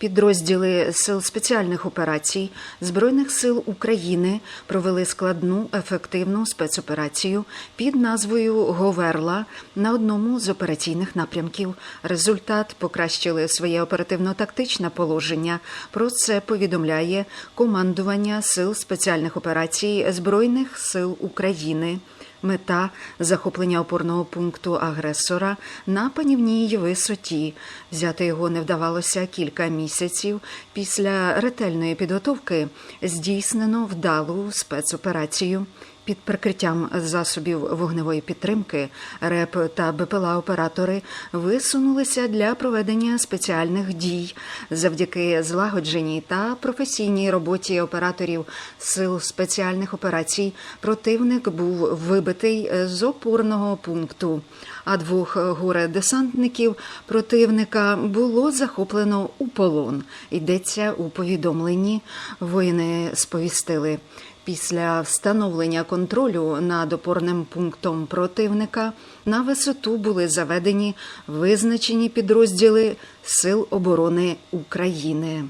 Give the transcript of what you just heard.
Підрозділи Сил спеціальних операцій Збройних сил України провели складну ефективну спецоперацію під назвою Говерла на одному з операційних напрямків. Результат покращили своє оперативно-тактичне положення. Про це повідомляє командування Сил спеціальних операцій Збройних сил України. Мета захоплення опорного пункту агресора на панівній висоті. Взяти його не вдавалося кілька місяців. Після ретельної підготовки здійснено вдалу спецоперацію. Під прикриттям засобів вогневої підтримки РЕП та БПЛА оператори висунулися для проведення спеціальних дій завдяки злагодженій та професійній роботі операторів сил спеціальних операцій. Противник був вибитий з опорного пункту. А двох горе-десантників противника було захоплено у полон. Йдеться у повідомленні. Воїни сповістили. Після встановлення контролю над опорним пунктом противника на висоту були заведені визначені підрозділи Сил оборони України.